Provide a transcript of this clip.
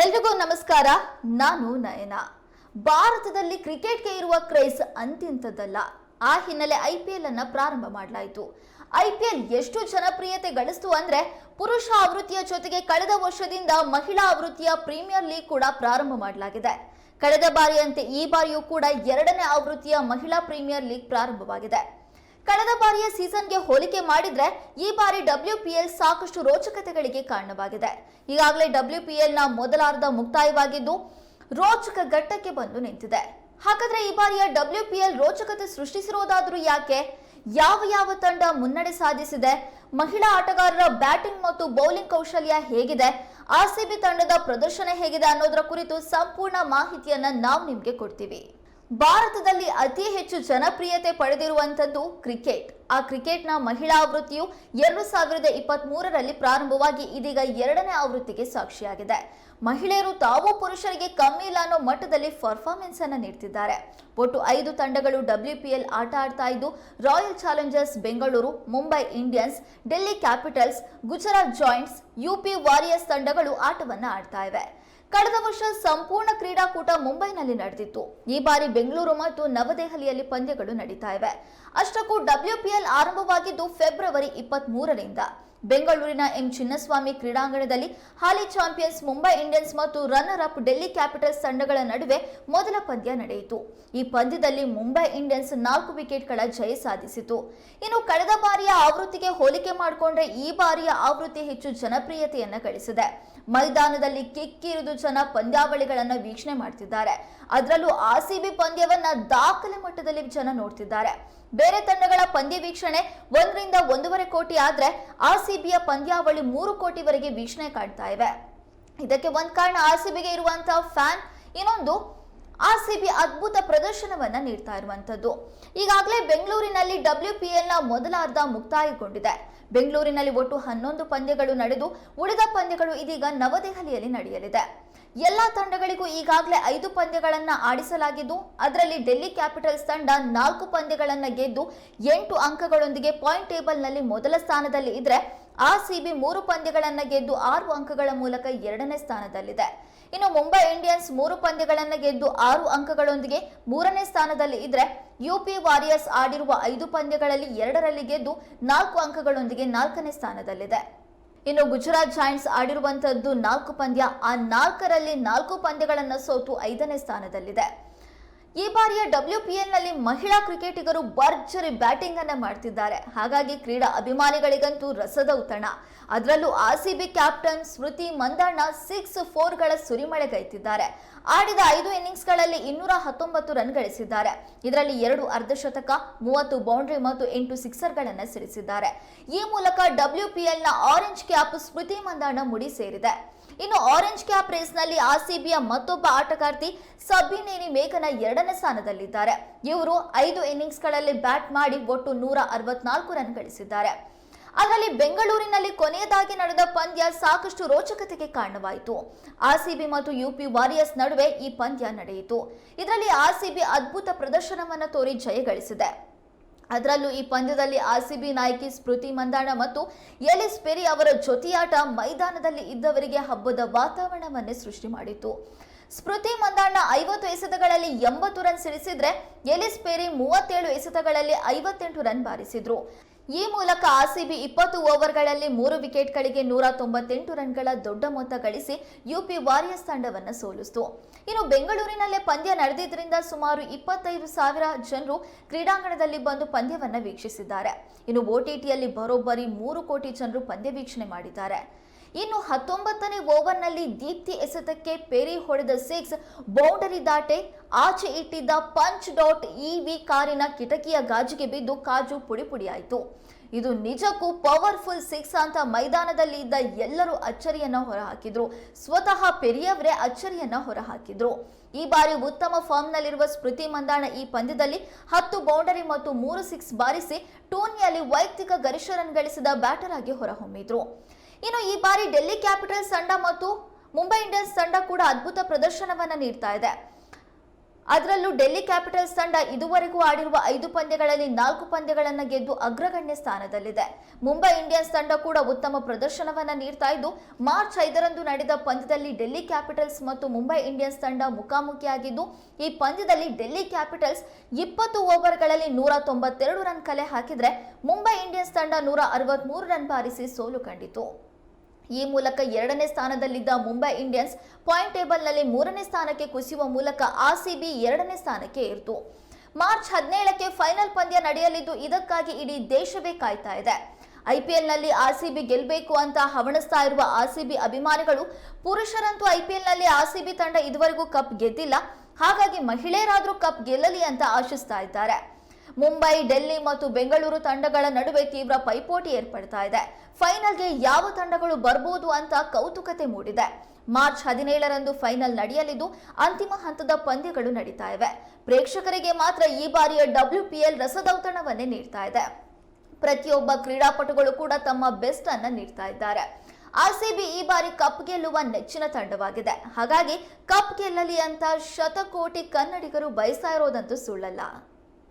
ಎಲ್ರಿಗೂ ನಮಸ್ಕಾರ. ನಾನು ನಯನ. ಭಾರತದಲ್ಲಿ ಕ್ರಿಕೆಟ್ಗೆ ಇರುವ ಕ್ರೇಜ್ ಅಂತಿಂತದಲ್ಲ ಆ ಹಿನ್ನೆಲೆ ಐ ಪಿ ಎಲ್ ಅನ್ನ ಪ್ರಾರಂಭ ಮಾಡಲಾಯಿತು. ಐ ಪಿ ಎಲ್ ಎಷ್ಟು ಜನಪ್ರಿಯತೆ ಗಳಿಸ್ತು ಅಂದ್ರೆ ಪುರುಷ ಆವೃತ್ತಿಯ ಜೊತೆಗೆ ಕಳೆದ ವರ್ಷದಿಂದ ಮಹಿಳಾ ಆವೃತ್ತಿಯ ಪ್ರೀಮಿಯರ್ ಲೀಗ್ ಕೂಡ ಪ್ರಾರಂಭ ಮಾಡಲಾಗಿದೆ. ಕಳೆದ ಬಾರಿಯಂತೆ ಈ ಬಾರಿಯೂ ಕೂಡ ಎರಡನೇ ಆವೃತ್ತಿಯ ಮಹಿಳಾ ಪ್ರೀಮಿಯರ್ ಲೀಗ್ ಪ್ರಾರಂಭವಾಗಿದೆ. ಕಳೆದ ಬಾರಿಯ ಸೀಸನ್ಗೆ ಹೋಲಿಕೆ ಮಾಡಿದ್ರೆ ಈ ಬಾರಿ ಡಬ್ಲ್ಯೂ ಪಿ ಎಲ್ ಸಾಕಷ್ಟು ರೋಚಕತೆಗಳಿಗೆ ಕಾರಣವಾಗಿದೆ. ಈಗಾಗಲೇ ಡಬ್ಲ್ಯೂ ಪಿ ಎಲ್ನ ಮೊದಲಾರ್ಧ ಮುಕ್ತಾಯವಾಗಿದ್ದು ರೋಚಕ ಘಟ್ಟಕ್ಕೆ ಬಂದು ನಿಂತಿದೆ. ಹಾಗಾದ್ರೆ ಈ ಬಾರಿಯ ಡಬ್ಲ್ಯೂ ಪಿ ಎಲ್ ರೋಚಕತೆ ಸೃಷ್ಟಿಸಿರೋದಾದ್ರೂ ಯಾಕೆ? ಯಾವ ಯಾವ ತಂಡ ಮುನ್ನಡೆ ಸಾಧಿಸಿದೆ? ಮಹಿಳಾ ಆಟಗಾರರ ಬ್ಯಾಟಿಂಗ್ ಮತ್ತು ಬೌಲಿಂಗ್ ಕೌಶಲ್ಯ ಹೇಗಿದೆ? ಆರ್ಸಿಬಿ ತಂಡದ ಪ್ರದರ್ಶನ ಹೇಗಿದೆ ಅನ್ನೋದರ ಕುರಿತು ಸಂಪೂರ್ಣ ಮಾಹಿತಿಯನ್ನ ನಾವು ನಿಮಗೆ ಕೊಡ್ತೀವಿ. ಭಾರತದಲ್ಲಿ ಅತಿ ಹೆಚ್ಚು ಜನಪ್ರಿಯತೆ ಪಡೆದಿರುವಂತದ್ದು ಕ್ರಿಕೆಟ್. ಆ ಕ್ರಿಕೆಟ್ನ ಮಹಿಳಾ ಆವೃತ್ತಿಯು ಎರಡು ಸಾವಿರದ ಇಪ್ಪತ್ತ್ ಮೂರರಲ್ಲಿ ಪ್ರಾರಂಭವಾಗಿ ಇದೀಗ ಎರಡನೇ ಆವೃತ್ತಿಗೆ ಸಾಕ್ಷಿಯಾಗಿದೆ. ಮಹಿಳೆಯರು ತಾವು ಪುರುಷರಿಗೆ ಕಮ್ಮಿ ಇಲ್ಲ ಅನ್ನೋ ಮಟ್ಟದಲ್ಲಿ ಪರ್ಫಾರ್ಮೆನ್ಸ್ ಅನ್ನು ನೀಡ್ತಿದ್ದಾರೆ. ಒಟ್ಟು ಐದು ತಂಡಗಳು ಡಬ್ಲ್ಯೂ ಪಿ ಎಲ್ ಆಟ ಆಡ್ತಾ ಇದ್ದು, Royal Challengers Bengaluru, Mumbai Indians, Delhi Capitals, Gujarat Giants UP Warriors ತಂಡಗಳು ಆಟವನ್ನು ಆಡ್ತಾ ಇವೆ. ಕಳೆದ ವರ್ಷ ಸಂಪೂರ್ಣ ಕ್ರೀಡಾಕೂಟ ಮುಂಬೈನಲ್ಲಿ ನಡೆದಿತ್ತು. ಈ ಬಾರಿ ಬೆಂಗಳೂರು ಮತ್ತು ನವದೆಹಲಿಯಲ್ಲಿ ಪಂದ್ಯಗಳು ನಡೀತಾ ಇವೆ. ಅಷ್ಟಕ್ಕೂ ಡಬ್ಲ್ಯೂಪಿಎಲ್ ಆರಂಭವಾಗಿದ್ದು ಫೆಬ್ರವರಿ ಇಪ್ಪತ್ತ್ ಮೂರರಿಂದ ಬೆಂಗಳೂರಿನ ಎಂ ಚಿನ್ನಸ್ವಾಮಿ ಕ್ರೀಡಾಂಗಣದಲ್ಲಿ ಹಾಲಿ ಚಾಂಪಿಯನ್ಸ್ ಮುಂಬೈ ಇಂಡಿಯನ್ಸ್ ಮತ್ತು ರನ್ನರ್ ಅಪ್ ಡೆಲ್ಲಿ ಕ್ಯಾಪಿಟಲ್ಸ್ ತಂಡಗಳ ನಡುವೆ ಮೊದಲ ಪಂದ್ಯ ನಡೆಯಿತು. ಈ ಪಂದ್ಯದಲ್ಲಿ ಮುಂಬೈ ಇಂಡಿಯನ್ಸ್ ನಾಲ್ಕು ವಿಕೆಟ್ಗಳ ಜಯ ಸಾಧಿಸಿತು. ಇನ್ನು ಕಳೆದ ಬಾರಿಯ ಆವೃತ್ತಿಗೆ ಹೋಲಿಕೆ ಮಾಡಿಕೊಂಡ್ರೆ ಈ ಬಾರಿಯ ಆವೃತ್ತಿ ಹೆಚ್ಚು ಜನಪ್ರಿಯತೆಯನ್ನು ಗಳಿಸಿದೆ. ಮೈದಾನದಲ್ಲಿ ಕಿಕ್ಕಿರಿದು ಜನ ಪಂದ್ಯಾವಳಿಗಳನ್ನು ವೀಕ್ಷಣೆ ಮಾಡ್ತಿದ್ದಾರೆ. ಅದರಲ್ಲೂ ಆರ್ಸಿಬಿ ಪಂದ್ಯವನ್ನ ದಾಖಲೆ ಮಟ್ಟದಲ್ಲಿ ಜನ ನೋಡ್ತಿದ್ದಾರೆ. ಬೇರೆ ತಂಡಗಳ ಪಂದ್ಯ ವೀಕ್ಷಣೆ ಒಂದರಿಂದ ಒಂದೂವರೆ ಕೋಟಿ ಆದ್ರೆ ಆರ್ಸಿಬಿಯ ಪಂದ್ಯಾವಳಿ ಮೂರು ಕೋಟಿವರೆಗೆ ವೀಕ್ಷಣೆ ಕಾಣ್ತಾ ಇವೆ. ಇದಕ್ಕೆ ಒಂದ್ ಕಾರಣ ಆರ್ಸಿಬಿಗೆ ಇರುವಂತಹ ಫ್ಯಾನ್, ಇನ್ನೊಂದು ಆರ್ಸಿಬಿ ಅದ್ಭುತ ಪ್ರದರ್ಶನವನ್ನ ನೀಡ್ತಾ ಇರುವಂತದ್ದು. ಈಗಾಗಲೇ ಬೆಂಗಳೂರಿನಲ್ಲಿ ಡಬ್ಲ್ಯೂ ಪಿ ಎಲ್ನ ಮೊದಲ ಅರ್ಧ ಮುಕ್ತಾಯಗೊಂಡಿದೆ. ಬೆಂಗಳೂರಿನಲ್ಲಿ ಒಟ್ಟು ಹನ್ನೊಂದು ಪಂದ್ಯಗಳು ನಡೆದು, ಉಳಿದ ಪಂದ್ಯಗಳು ಇದೀಗ ನವದೆಹಲಿಯಲ್ಲಿ ನಡೆಯಲಿದೆ. ಎಲ್ಲಾ ತಂಡಗಳಿಗೂ ಈಗಾಗಲೇ ಐದು ಪಂದ್ಯಗಳನ್ನ ಆಡಿಸಲಾಗಿದ್ದು, ಅದರಲ್ಲಿ ಡೆಲ್ಲಿ ಕ್ಯಾಪಿಟಲ್ಸ್ ತಂಡ ನಾಲ್ಕು ಪಂದ್ಯಗಳನ್ನ ಗೆದ್ದು, ಎಂಟು ಅಂಕಗಳೊಂದಿಗೆ ಪಾಯಿಂಟ್ ಟೇಬಲ್ನಲ್ಲಿ ಮೊದಲ ಸ್ಥಾನದಲ್ಲಿ ಇದ್ರೆ ಆರ್ಸಿಬಿ ಮೂರು ಪಂದ್ಯಗಳನ್ನು ಗೆದ್ದು ಆರು ಅಂಕಗಳ ಮೂಲಕ ಎರಡನೇ ಸ್ಥಾನದಲ್ಲಿದೆ. ಇನ್ನು ಮುಂಬೈ ಇಂಡಿಯನ್ಸ್ ಮೂರು ಪಂದ್ಯಗಳನ್ನು ಗೆದ್ದು ಆರು ಅಂಕಗಳೊಂದಿಗೆ ಮೂರನೇ ಸ್ಥಾನದಲ್ಲಿ ಇದ್ರೆ ಯುಪಿ ವಾರಿಯರ್ಸ್ ಆಡಿರುವ ಐದು ಪಂದ್ಯಗಳಲ್ಲಿ ಎರಡರಲ್ಲಿ ಗೆದ್ದು ನಾಲ್ಕು ಅಂಕಗಳೊಂದಿಗೆ ನಾಲ್ಕನೇ ಸ್ಥಾನದಲ್ಲಿದೆ. ಇನ್ನು ಗುಜರಾತ್ ಜಾಯಿಂಟ್ಸ್ ಆಡಿರುವಂತದ್ದು ನಾಲ್ಕು ಪಂದ್ಯ, ಆ ನಾಲ್ಕರಲ್ಲಿ ನಾಲ್ಕು ಪಂದ್ಯಗಳನ್ನು ಸೋತು ಐದನೇ ಸ್ಥಾನದಲ್ಲಿದೆ. ಈ ಬಾರಿಯ ಡಬ್ಲ್ಯೂಪಿಎಲ್ನಲ್ಲಿ ಮಹಿಳಾ ಕ್ರಿಕೆಟಿಗರು ಭರ್ಜರಿ ಬ್ಯಾಟಿಂಗ್ ಅನ್ನ ಮಾಡ್ತಿದ್ದಾರೆ. ಹಾಗಾಗಿ ಕ್ರೀಡಾ ಅಭಿಮಾನಿಗಳಿಗಂತೂ ರಸದ ಉತ್ತಣ ಅದರಲ್ಲೂ RCB captain Smriti Mandhana six ಫೋರ್ಗಳ ಸುರಿಮಳೆಗೈತಿದ್ದಾರೆ. ಆಡಿದ ಐದು ಇನ್ನಿಂಗ್ಸ್ಗಳಲ್ಲಿ ಇನ್ನೂರ ಹತ್ತೊಂಬತ್ತು ರನ್ ಗಳಿಸಿದ್ದಾರೆ. ಇದರಲ್ಲಿ ಎರಡು ಅರ್ಧಶತಕ, ಮೂವತ್ತು ಬೌಂಡ್ರಿ ಮತ್ತು ಎಂಟು ಸಿಕ್ಸರ್ಗಳನ್ನು ಸಿಡಿಸಿದ್ದಾರೆ. ಈ ಮೂಲಕ ಡಬ್ಲ್ಯೂಪಿಎಲ್ನ ಆರೆಂಜ್ ಕ್ಯಾಪ್ ಸ್ಮೃತಿ ಮಂದಣ್ಣ ಮುಡಿ ಸೇರಿದೆ. ಇನ್ನು ಆರೆಂಜ್ ಕ್ಯಾಪ್ ರೇಸ್ನಲ್ಲಿ ಆರ್ಸಿಬಿಯ ಮತ್ತೊಬ್ಬ ಆಟಗಾರ್ತಿ ಸಬ್ಬಿನೇನಿ ಮೇಘನ ಎರಡನೇ ಸ್ಥಾನದಲ್ಲಿದ್ದಾರೆ. ಇವರು ಐದು ಇನ್ನಿಂಗ್ಸ್ಗಳಲ್ಲಿ ಬ್ಯಾಟ್ ಮಾಡಿ ಒಟ್ಟು ನೂರ ಅರವತ್ನಾಲ್ಕು ರನ್ ಗಳಿಸಿದ್ದಾರೆ. ಅದರಲ್ಲಿ ಬೆಂಗಳೂರಿನಲ್ಲಿ ಕೊನೆಯದಾಗಿ ನಡೆದ ಪಂದ್ಯ ಸಾಕಷ್ಟು ರೋಚಕತೆಗೆ ಕಾರಣವಾಯಿತು. ಆರ್ಸಿಬಿ ಮತ್ತು ಯುಪಿ ವಾರಿಯರ್ಸ್ ನಡುವೆ ಈ ಪಂದ್ಯ ನಡೆಯಿತು. ಇದರಲ್ಲಿ ಆರ್ಸಿಬಿ ಅದ್ಭುತ ಪ್ರದರ್ಶನವನ್ನು ತೋರಿ ಜಯ ಗಳಿಸಿದೆ. ಅದರಲ್ಲೂ ಈ ಪಂದ್ಯದಲ್ಲಿ ಆರ್ಸಿಬಿ ನಾಯಕಿ ಸ್ಮೃತಿ ಮಂದಾಣ ಮತ್ತು ಎಲಿಸ್ ಪೆರಿ ಅವರ ಜೊತೆಯಾಟ ಮೈದಾನದಲ್ಲಿ ಇದ್ದವರಿಗೆ ಹಬ್ಬದ ವಾತಾವರಣವನ್ನೇ ಸೃಷ್ಟಿ ಮಾಡಿತು ಸ್ಮೃತಿ ಮಂದಾಣ ಐವತ್ತು ಎಸೆತಗಳಲ್ಲಿ ಎಂಬತ್ತು ರನ್ ಸಿಡಿಸಿದ್ರೆ ಎಲಿಸ್ ಪೆರಿ ಮೂವತ್ತೇಳು ಎಸೆತಗಳಲ್ಲಿ ಐವತ್ತೆಂಟು ರನ್ ಬಾರಿಸಿದ್ರು. ಈ ಮೂಲಕ ಆರ್ಸಿಬಿ ಇಪ್ಪತ್ತು ಓವರ್ಗಳಲ್ಲಿ ಮೂರು ವಿಕೆಟ್ಗಳಿಗೆ ನೂರ ತೊಂಬತ್ತೆಂಟು ರನ್ಗಳ ದೊಡ್ಡ ಮೊತ್ತ ಗಳಿಸಿ ಯುಪಿ ವಾರಿಯರ್ಸ್ ತಂಡವನ್ನು ಸೋಲಿಸಿತು. ಇನ್ನು ಬೆಂಗಳೂರಿನಲ್ಲೇ ಪಂದ್ಯ ನಡೆದಿದ್ದರಿಂದ ಸುಮಾರು ಇಪ್ಪತ್ತೈದು ಸಾವಿರ ಜನರು ಕ್ರೀಡಾಂಗಣದಲ್ಲಿ ಬಂದು ಪಂದ್ಯವನ್ನು ವೀಕ್ಷಿಸಿದ್ದಾರೆ. ಇನ್ನು ಓಟಿಟಿಯಲ್ಲಿ ಬರೋಬ್ಬರಿ ಮೂರು ಕೋಟಿ ಜನರು ಪಂದ್ಯ ವೀಕ್ಷಣೆ ಮಾಡಿದ್ದಾರೆ. ಇನ್ನು ಹತ್ತೊಂಬತ್ತನೇ ಓವರ್ನಲ್ಲಿ ದೀಪ್ತಿ ಎಸೆತಕ್ಕೆ ಪೆರಿ ಹೊಡೆದ ಸಿಕ್ಸ್, ಬೌಂಡರಿ ದಾಟೆ, ಆಚೆ ಇಟ್ಟಿದ್ದ ಪಂಚ್ ಡಾಟ್ ಇವಿ ಕಾರಿನ ಕಿಟಕಿಯ ಗಾಜಿಗೆ ಬಿದ್ದು ಕಾಜು ಪುಡಿ ಪುಡಿಯಾಯಿತು. ಇದು ನಿಜಕ್ಕೂ ಪವರ್ಫುಲ್ ಸಿಕ್ಸ್ ಅಂತ ಮೈದಾನದಲ್ಲಿ ಇದ್ದ ಎಲ್ಲರೂ ಅಚ್ಚರಿಯನ್ನ ಹೊರಹಾಕಿದ್ರು. ಸ್ವತಃ ಪೆರಿಯವರೇ ಅಚ್ಚರಿಯನ್ನ ಹೊರಹಾಕಿದ್ರು. ಈ ಬಾರಿ ಉತ್ತಮ ಫಾರ್ಮ್ನಲ್ಲಿರುವ ಸ್ಮೃತಿ ಮಂದಾಣ ಈ ಪಂದ್ಯದಲ್ಲಿ ಹತ್ತು ಬೌಂಡರಿ ಮತ್ತು ಮೂರು ಸಿಕ್ಸ್ ಬಾರಿಸಿ ಟೂರ್ನಿಯಲ್ಲಿ ವೈಯಕ್ತಿಕ ಗರಿಷ್ಠ ರನ್ ಗಳಿಸಿದ ಬ್ಯಾಟರ್ ಆಗಿ ಹೊರಹೊಮ್ಮಿದ್ರು. ಇನ್ನು ಈ ಬಾರಿ ಡೆಲ್ಲಿ ಕ್ಯಾಪಿಟಲ್ಸ್ ತಂಡ ಮತ್ತು ಮುಂಬೈ ಇಂಡಿಯನ್ಸ್ ತಂಡ ಕೂಡ ಅದ್ಭುತ ಪ್ರದರ್ಶನವನ್ನು ನೀಡ್ತಾ ಇದೆ. ಅದರಲ್ಲೂ ಡೆಲ್ಲಿ ಕ್ಯಾಪಿಟಲ್ಸ್ ತಂಡ ಇದುವರೆಗೂ ಆಡಿರುವ ಐದು ಪಂದ್ಯಗಳಲ್ಲಿ ನಾಲ್ಕು ಪಂದ್ಯಗಳನ್ನು ಗೆದ್ದು ಅಗ್ರಗಣ್ಯ ಸ್ಥಾನದಲ್ಲಿದೆ. ಮುಂಬೈ ಇಂಡಿಯನ್ಸ್ ತಂಡ ಕೂಡ ಉತ್ತಮ ಪ್ರದರ್ಶನವನ್ನು ನೀಡ್ತಾ ಇದ್ದು, ಮಾರ್ಚ್ ಐದರಂದು ನಡೆದ ಪಂದ್ಯದಲ್ಲಿ ಡೆಲ್ಲಿ ಕ್ಯಾಪಿಟಲ್ಸ್ ಮತ್ತು ಮುಂಬೈ ಇಂಡಿಯನ್ಸ್ ತಂಡ ಮುಖಾಮುಖಿಯಾಗಿದ್ದು, ಈ ಪಂದ್ಯದಲ್ಲಿ ಡೆಲ್ಲಿ ಕ್ಯಾಪಿಟಲ್ಸ್ ಇಪ್ಪತ್ತು ಓವರ್ಗಳಲ್ಲಿ ನೂರ ತೊಂಬತ್ತೆರಡು ರನ್ ಕಲೆ ಹಾಕಿದರೆ, ಮುಂಬೈ ಇಂಡಿಯನ್ಸ್ ತಂಡ ನೂರ ಅರವತ್ಮೂರು ರನ್ ಬಾರಿಸಿ ಸೋಲು ಕಂಡಿತು. ಈ ಮೂಲಕ ಎರಡನೇ ಸ್ಥಾನದಲ್ಲಿದ್ದ ಮುಂಬೈ ಇಂಡಿಯನ್ಸ್ ಪಾಯಿಂಟ್ ಟೇಬಲ್ನಲ್ಲಿ ಮೂರನೇ ಸ್ಥಾನಕ್ಕೆ ಕುಸಿಯುವ ಮೂಲಕ ಆರ್ಸಿಬಿ ಎರಡನೇ ಸ್ಥಾನಕ್ಕೆ ಏರಿತು ಮಾರ್ಚ್ ಹದಿನೇಳಕ್ಕೆ ಫೈನಲ್ ಪಂದ್ಯ ನಡೆಯಲಿದ್ದು, ಇದಕ್ಕಾಗಿ ಇಡೀ ದೇಶವೇ ಕಾಯ್ತಾ ಇದೆ. ಐಪಿಎಲ್ನಲ್ಲಿ ಆರ್ಸಿಬಿ ಗೆಲ್ಲಬೇಕು ಅಂತ ಹವಣಿಸ್ತಾ ಇರುವ ಆರ್ಸಿಬಿ ಅಭಿಮಾನಿಗಳು, ಪುರುಷರಂತೂ ಐಪಿಎಲ್ನಲ್ಲಿ ಆರ್ಸಿಬಿ ತಂಡ ಇದುವರೆಗೂ ಕಪ್ ಗೆದ್ದಿಲ್ಲ. ಹಾಗಾಗಿ ಮಹಿಳೆಯರಾದರೂ ಕಪ್ ಗೆಲ್ಲಲಿ ಅಂತ ಆಶಿಸ್ತಾ ಇದ್ದಾರೆ. ಮುಂಬೈ, ಡೆಲ್ಲಿ ಮತ್ತು ಬೆಂಗಳೂರು ತಂಡಗಳ ನಡುವೆ ತೀವ್ರ ಪೈಪೋಟಿ ಏರ್ಪಡ್ತಾ ಇದೆ. ಫೈನಲ್ಗೆ ಯಾವ ತಂಡಗಳು ಬರ್ಬೋದು ಅಂತ ಕೌತುಕತೆ ಮೂಡಿದೆ. ಮಾರ್ಚ್ ಹದಿನೇಳರಂದು ಫೈನಲ್ ನಡೆಯಲಿದ್ದು ಅಂತಿಮ ಹಂತದ ಪಂದ್ಯಗಳು ನಡೀತಾ ಇವೆ. ಪ್ರೇಕ್ಷಕರಿಗೆ ಮಾತ್ರ ಈ ಬಾರಿಯ ಡಬ್ಲ್ಯೂಪಿಎಲ್ ರಸದೌತಣವನ್ನೇ ನೀಡ್ತಾ ಇದೆ. ಪ್ರತಿಯೊಬ್ಬ ಕ್ರೀಡಾಪಟುಗಳು ಕೂಡ ತಮ್ಮ ಬೆಸ್ಟ್ ಅನ್ನ ನೀಡ್ತಾ ಇದ್ದಾರೆ. ಆರ್ಸಿಬಿ ಈ ಬಾರಿ ಕಪ್ ಗೆಲ್ಲುವ ನೆಚ್ಚಿನ ತಂಡವಾಗಿದೆ. ಹಾಗಾಗಿ ಕಪ್ ಗೆಲ್ಲಲಿ ಅಂತ ಶತಕೋಟಿ ಕನ್ನಡಿಗರು ಬಯಸ್ತಾ ಇರೋದಂತೂ ಸುಳ್ಳಲ್ಲ.